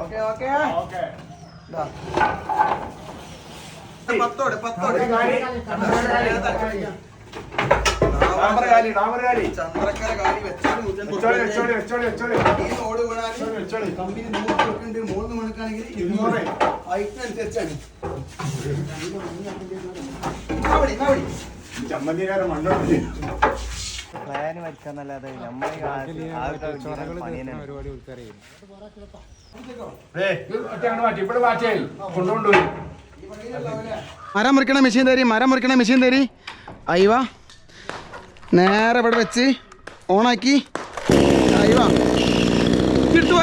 Okay okay. Okay. പത്തോടെ പത്തോടെ. ചന്ദ്രക്കര കാലി വെച്ചാലും വെച്ചോളി വെച്ചോടി വെച്ചോടി ഈ ഓട് വീണാലും കമ്പനി നൂറ് കൊടുക്കുന്നുണ്ട് മൂന്ന് മണിക്കാണെങ്കിൽ ഇരുന്നൂറ്. അവിടെ ചമ്മന്തിക്കാരൻ മണ്ണോട്ട് പ്ലാന് നമ്മളെ കൊണ്ടുകൊണ്ടുപോയി മരം മുറിക്കണ മെഷീൻ തരി മരം മുറിക്കണ മെഷീൻ തരി. അയവ നേരെ ഇവിടെ വെച്ച് ഓണാക്കി. അയവ കിട്ടു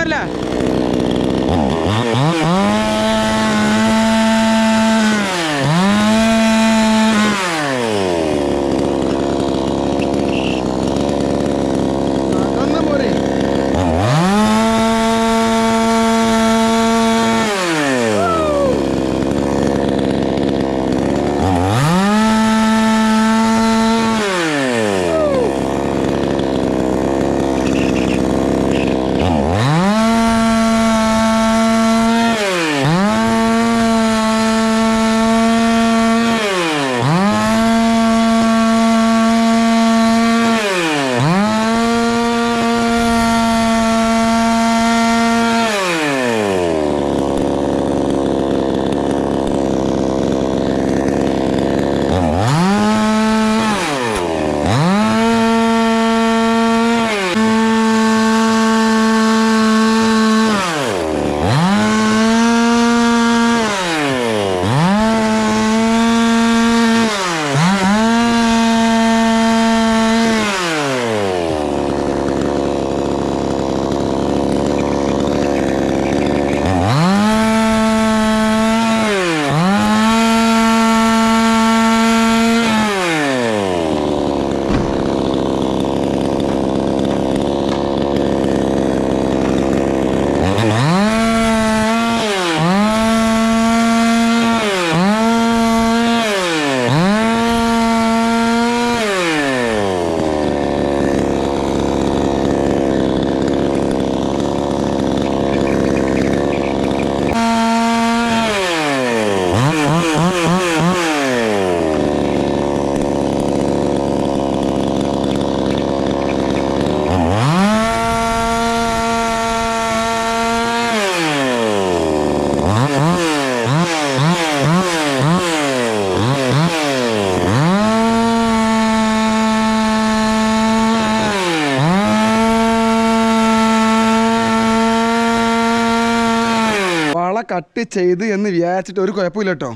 കട്ട് ചെയ്ത് എന്ന് വിചാരിച്ചിട്ട് ഒരു കുഴപ്പമില്ല കേട്ടോ.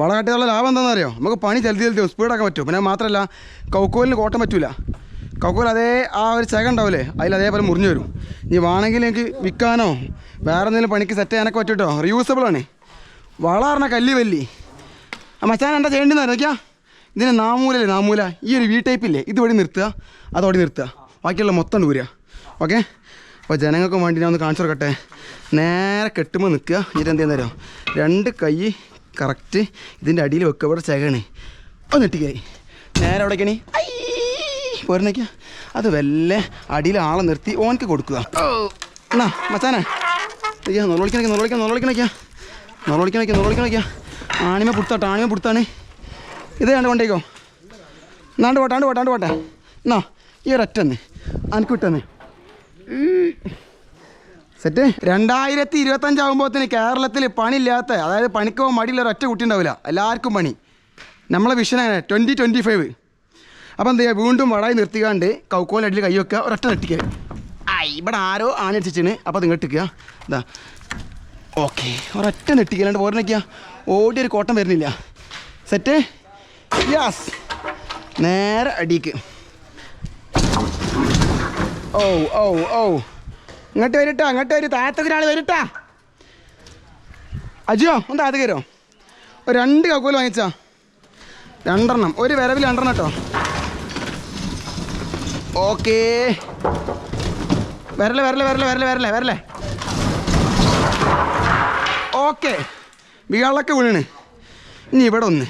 വള കട്ടിയുള്ള ലാഭം എന്താണെന്ന് അറിയോ? നമുക്ക് പണി ചെലുത്തി ജൽദി സ്പീഡാക്കാൻ പറ്റും. പിന്നെ മാത്രമല്ല കൗക്കോലിന് കോട്ടം പറ്റൂല. കൗക്കോൽ അതേ ആ ഒരു ചക ഉണ്ടാവില്ലേ അതിൽ അതേപോലെ മുറിഞ്ഞു വരും. ഇനി വേണമെങ്കിൽ എനിക്ക് വിൽക്കാനോ വേറെ എന്തെങ്കിലും പണിക്ക് സെറ്റ് ചെയ്യാനൊക്കെ പറ്റും കേട്ടോ. റിയൂസബിൾ ആണ്. വള പറഞ്ഞ കല്ലി വല്ലി മച്ചാൻ എന്താ ചെയ്യേണ്ടതെന്ന് അറിയിക്കാം ഇതിന് നാമൂലല്ലേ നാമൂല? ഈ ഒരു വി ടൈപ്പില്ലേ ഇതുവഴി നിർത്തുക അതോടെ നിർത്തുക. ബാക്കിയുള്ള മൊത്തം ഊരുക. ഓക്കെ അപ്പോൾ ജനങ്ങൾക്ക് വേണ്ടി ഞാൻ ഒന്ന് കാണിച്ചു കൊടുക്കട്ടെ. നേരെ കെട്ടുമ്പോൾ നിൽക്കുക. ഇതിന്റെ എന്ത് ചെയ്യുന്നേരോ രണ്ട് കൈ കറക്റ്റ് ഇതിന്റെ അടിയിൽ വെക്കുക. ഇവിടെ ചകണ് ഒന്ന് ഇട്ടിക്കായി നേരെ അവിടെ കണി പോരുന്നേക്ക. അത് വല്ല അടിയിൽ ആളെ നിർത്തി ഓനക്ക് കൊടുക്കുക. എന്നാ മച്ചാനെ. അയ്യാ നൊളവിളിക്കണയ്ക്ക നൊളവിളിക്കാൻ നൊളവിളിക്കണയ്ക്ക നൊളവിളിക്കണയ്ക്ക നൊളവിളിക്കണയ്ക്ക ആണിമ പുടുത്താട്ടോ ആണിമ പുടുത്താണ്. ഇത് കണ്ട് കൊണ്ടേക്കോ? എന്നാണ്ട് പോട്ടെ ആണ്ട് പോട്ടെ ആണ്ട് പോട്ടെ. എന്നാ ഈ ഒരൊറ്റന്ന് അനക്ക് വിട്ടെന്ന് സെറ്റ്. രണ്ടായിരത്തി ഇരുപത്തഞ്ചാകുമ്പോഴത്തേന് കേരളത്തിൽ പണിയില്ലാത്ത അതായത് പണിക്കോ മടിയുള്ള ഒറ്റ കുട്ടി ഉണ്ടാവില്ല. എല്ലാവർക്കും പണി. നമ്മളെ വിഷൻ അങ്ങനെ ട്വന്റി ട്വന്റി ഫൈവ് അപ്പം എന്താ ചെയ്യുക വീണ്ടും വടായി നിർത്തിക്കാണ്ട് കൗക്കോലടിയിൽ കൈ വെക്കുക ഒരൊറ്റ നെട്ടിക്കുക ആ ഇവിടെ ആരോ ആനടിച്ചിന് അപ്പോൾ ഇങ്ങോട്ട് നിൽക്കുക ഇതാ. ഓക്കെ ഒരൊറ്റ നെട്ടിക്കലാണ്ട് നിൽക്കുക ഒരു കോട്ടം വരുന്നില്ല. സെറ്റ്. യാസ് നേരെ അടിക്ക്. ഓ ഓ ഓ. ഇങ്ങോട്ട് വരട്ടാ ഇങ്ങോട്ട് വരും. താഴത്തൊക്കെ ഒരാൾ വരിട്ടാ. അജിയോ ഒന്ന് താഴത്ത് കയറോ ഒരു രണ്ട് കക്കോൽ വാങ്ങിച്ചാ. രണ്ടെണ്ണം. ഒരു വരവിൽ രണ്ടെണ്ണം കേട്ടോ. ഓക്കേ. വരല്ലേ വരല്ലേ വരല്ലേ വരല്ലേ വരല്ലേ വരല്ലേ ഓക്കെ. വികളൊക്കെ വീണ് ഇനി ഇവിടെ ഒന്ന്.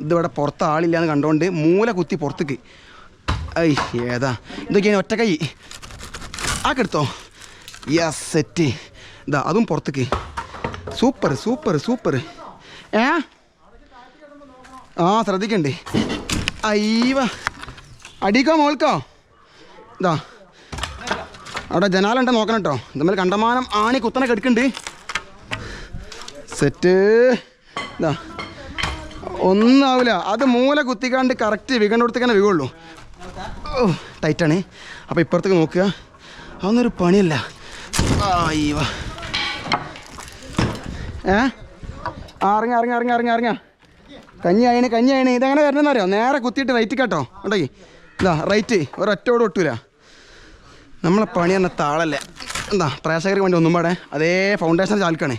ഇതിവിടെ പുറത്ത് ആളില്ലാന്ന് കണ്ടുകൊണ്ട് മൂല കുത്തി പുറത്തേക്ക്. ഐ ഏതാ? ഇതൊക്കെയാണ് ഒറ്റ കൈ. ആക്കെടുത്തോ. Yes set. ഇതാ അതും പുറത്തേക്ക്. Super super super. ഏ? ആ ശ്രദ്ധിക്കണ്ടേ. അയ്യവ. അടിക്കോ മോൾക്കോ? ഇതാ അവിടെ ജനാലുണ്ട് നോക്കണം കേട്ടോ. ഇതുമ്മേൽ കണ്ടമാനം ആണി കുത്തനെ കെടുക്കുന്നുണ്ട് സെറ്റ്. ഇതാ ഒന്നാവില്ല അത് മൂല കുത്തിക്കാണ്ട് കറക്റ്റ് വികണ്ടെടുത്തേക്കാണ് വികുള്ളൂ ടൈറ്റാണ് അപ്പോൾ ഇപ്പുറത്തേക്ക് നോക്കുക. അതൊന്നൊരു പണിയല്ല. അയ്യോ ഏ? ആ ഇറങ്ങ ഇറങ്ങ ഇറങ്ങ ഇറങ്ങ ഇറങ്ങ. കഞ്ഞി അയണ് കഞ്ഞി അയണ് ഇതെങ്ങനെ വരണമെന്ന് അറിയോ നേരെ കുത്തിയിട്ട് റൈറ്റ് കേട്ടോ. ഉണ്ടെങ്കിൽ ഇതാ റൈറ്റ് ഒരൊറ്റോട് ഒട്ടൂല. നമ്മളെ പണി തന്നെ താളല്ലേ. എന്താ പ്രേക്ഷകർക്ക് വേണ്ടി ഒന്നും പാടേ. അതേ ഫൗണ്ടേഷൻ ചാൽക്കാണ്.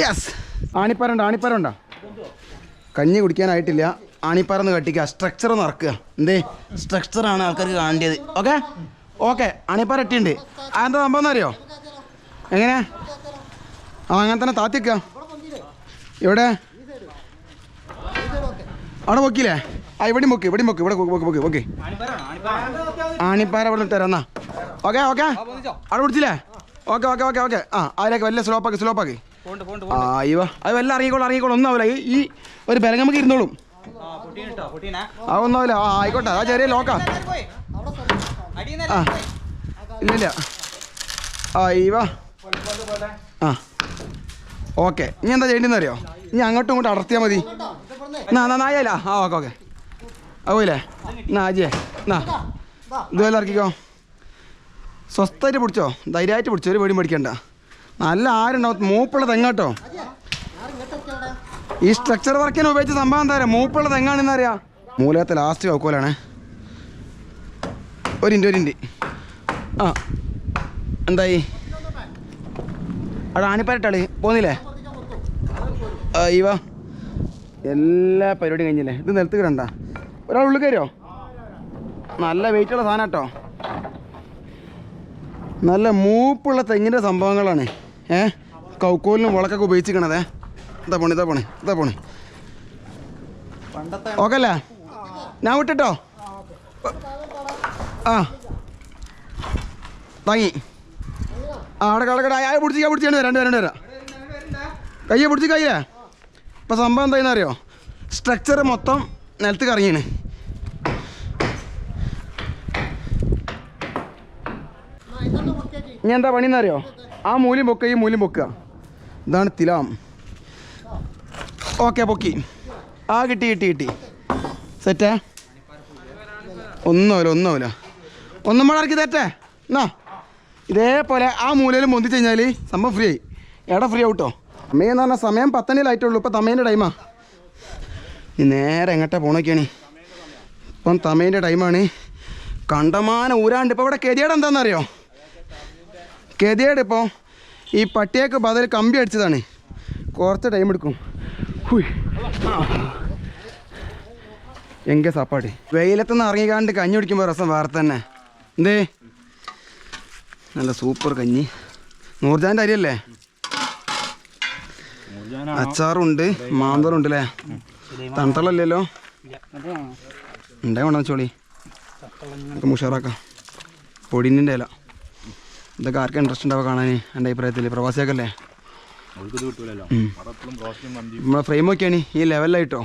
യെസ് ആണിപ്പരണ്ട ആണിപ്പരണ്ട? കഞ്ഞി കുടിക്കാനായിട്ടില്ല. ആണിപ്പാറന്ന് കട്ടിക്കുക. സ്ട്രക്ചർ ഒന്ന് ഇറക്കുക. എന്തേ? സ്ട്രക്ചറാണ് ആൾക്കാർക്ക് കാണേണ്ടത്. ഓക്കെ? ഓക്കെ. ആണിപ്പാറ ഇട്ടിട്ടുണ്ട്. അതെന്താ സംഭവം അറിയോ? എങ്ങനെ ആ അങ്ങനെ തന്നെ താത്തിക്ക ഇവിടെ അവിടെ പൊക്കിയില്ലേ? ആ ഇവിടെയും പൊക്കി ഇവിടെയും പൊക്കി ഇവിടെ പൊക്കി പൊക്കി പൊക്കി ആണിപ്പാറ ഇവിടെ തരാം എന്നാ. Okay okay? അവിടെ പിടിച്ചില്ലേ? Okay okay okay okay. ആ അതിലേക്ക് വലിയ സ്ലോപ്പാക്കി സ്ലോപ്പാക്കി ആ ഇവ. അത് വല്ല അറിയിക്കോളൂ അറിയിക്കോളൂ ഒന്നും ആവില്ല ഈ ഈ ഒരു ബലങ്ങമ്മക്ക് ഇരുന്നോളും. ആ ഒന്നും ആവില്ല ആ ആയിക്കോട്ടെ. ആ ചെറിയ ലോക്കാ. ആ ഇല്ല ഇല്ല ആ ഇവ. ആ. ഓക്കെ. ഇനി എന്താ ചെയ്യേണ്ടതെന്ന് അറിയോ? ഇനി അങ്ങോട്ടും ഇങ്ങോട്ടും അടർത്തിയാൽ മതി. എന്നാ എന്നാ നായല്ല ആ ഓക്കെ ഓക്കെ. ആവൂലേ എന്നാ അജയേ. എന്നാ. ഇതുപോലെ ഇറക്കിക്കോ. സ്വസ്ഥമായിട്ട് പിടിച്ചോ? ധൈര്യമായിട്ട് പിടിച്ചോ? ഒരു പേടി മേടിക്കണ്ട നല്ല ആരുണ്ടാവും? മൂപ്പുള്ള തെങ്ങാട്ടോ ഈ സ്ട്രക്ചർ വർക്കിന് ഉപയോഗിച്ച സംഭവം എന്താ പറയുക മൂപ്പുള്ള തെങ്ങാണെന്ന് അറിയാം മൂലത്തെ ലാസ്റ്റ് വെക്കോലാണേ ഒരു ഇന്റ് ഒരു ഇന്റ് ആ എന്തായി? അവിടെ ആണിപ്പാരട്ടാളി പോന്നില്ലേ? അയ്യവ എല്ലാ പരിപാടിയും കഴിഞ്ഞില്ലേ? ഇത് നിലത്ത് കിടണ്ട ഒരാൾ ഉള്ളിൽ കയറിയോ? നല്ല വെയിറ്റുള്ള സാധനം കേട്ടോ. നല്ല മൂപ്പുള്ള തെങ്ങിന്റെ സംഭവങ്ങളാണ്. ഏ? കൗക്കോലിനും വളക്കൊക്കെ ഉപയോഗിച്ചിരിക്കണതേ. ഇതാ പോണേ ഇതാ പോണേ ഇതാ പോണേ. ഓക്കെ ഞാൻ വിട്ടിട്ടോ? ആ. താങ്ങി. ആ അവിടെ കളക്കട അയാൾ പിടിച്ച് പിടിച്ചാണ് രണ്ട് രണ്ട് വരാം കയ്യെ പിടിച്ച് കയ്യേ. ഇപ്പം സംഭവം എന്താണെന്ന് അറിയോ സ്ട്രക്ചർ മൊത്തം നിലത്ത് കറങ്ങിയാണ്. ഇനി എന്താ പണിയെന്നറിയോ? ആ മൂല്യം പൊക്കുക ഈ മൂല്യം പൊക്കുക. ഇതാണ് തിലാം. ഓക്കെ പൊക്കി. ആ കിട്ടി കിട്ടി കിട്ടി. സെറ്റേ? ഒന്നുമില്ല ഒന്നുമില്ല. ഒന്നും കൂടെ ഇറക്കി തെറ്റേ എന്നാ? ഇതേപോലെ ആ മൂലയിൽ പൊന്തിച്ച് കഴിഞ്ഞാൽ സംഭവം ഫ്രീ ആയി. എടാ ഫ്രീ ആവട്ടോ അമ്മയെന്ന് പറഞ്ഞാൽ സമയം പത്തണിയിലായിട്ടുള്ളൂ ഇപ്പം തമ്മേന്റെ ടൈമാ നീ നേരെ എങ്ങോട്ടാ പോണൊക്കെയാണ്? ഇപ്പം തമ്മേന്റെ ടൈമാണ് കണ്ടമാന ഊരാണ്ട് ഇപ്പോൾ ഇവിടെ കെതിയേട് എന്താണെന്നറിയോ കെതിയേട് ഇപ്പോൾ ഈ പട്ടിയൊക്കെ ബദൽ കമ്പി അടിച്ചതാണ്. കുറച്ച് ടൈം എടുക്കും. ഹുയ് എങ്ക സാപ്പാട്. വെയിലത്തുനിന്ന് ഇറങ്ങിക്കാണ്ട് കഞ്ഞി കുടിക്കുമ്പോൾ രസം വേറെ തന്നെ. എന്തേ? നല്ല സൂപ്പർ കഞ്ഞി. നൂർജാന്റെ അരിയല്ലേ? അച്ചാറുണ്ട് മാന്തറുണ്ട് അല്ലേ തണുത്തളല്ലോ ഉണ്ടേ വേണം ചോളി നമുക്ക് മുഷാറാക്കാം. പൊടിനിന്റെ ഇല. ഇതൊക്കെ ആർക്കും ഇൻട്രസ്റ്റ് ഉണ്ടാവുക കാണാൻ എന്റെ അഭിപ്രായത്തിൽ പ്രവാസിയൊക്കെ നമ്മളെ ഫ്രെയിമൊക്കെയാണ് ഈ ലെവലിലായിട്ടോ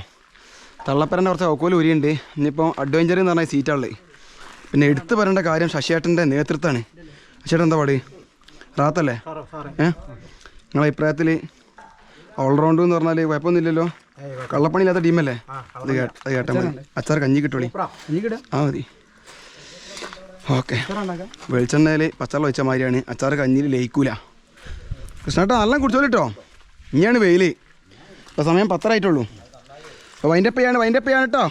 തള്ളപ്പരന്റെ കുറച്ച് ഒക്കോൽ ഉരിയുണ്ട് ഇനിയിപ്പോൾ അഡ്വഞ്ചർ എന്ന് പറഞ്ഞ സീറ്റാണുള്ളത് പിന്നെ എടുത്തു പറയേണ്ട കാര്യം ശശിയേട്ടന്റെ നേതൃത്വമാണ്. ശശിയേട്ടൻ എന്താ പാട്? റാത്തല്ലേ? ഏ? നിങ്ങളെ അഭിപ്രായത്തിൽ ഓൾറൗണ്ട് എന്ന് പറഞ്ഞാൽ കുഴപ്പമൊന്നുമില്ലല്ലോ? കള്ളപ്പണിയില്ലാത്ത ടീമല്ലേ? അത് കേട്ട അത് കേട്ടാൽ മതി. അച്ചാർ കഞ്ഞി കിട്ടോളി ആ മതി. ഓക്കെ. വെളിച്ചെണ്ണയിൽ പച്ചവെള്ളം വെച്ച മാതിരിയാണ്. അച്ചാർ കഞ്ഞിയിൽ ലയിക്കൂല. കൃഷ്ണേട്ടാ നല്ല കുടിച്ചോളിട്ടോ. ഇനിയാണ് വെയിൽ ഇപ്പോൾ സമയം പത്തരായിട്ടുള്ളൂ. അപ്പോൾ വൈൻഡപ്പ് ചെയ്യാണ് വൈൻഡപ്പ് ചെയ്യാണ് കേട്ടോ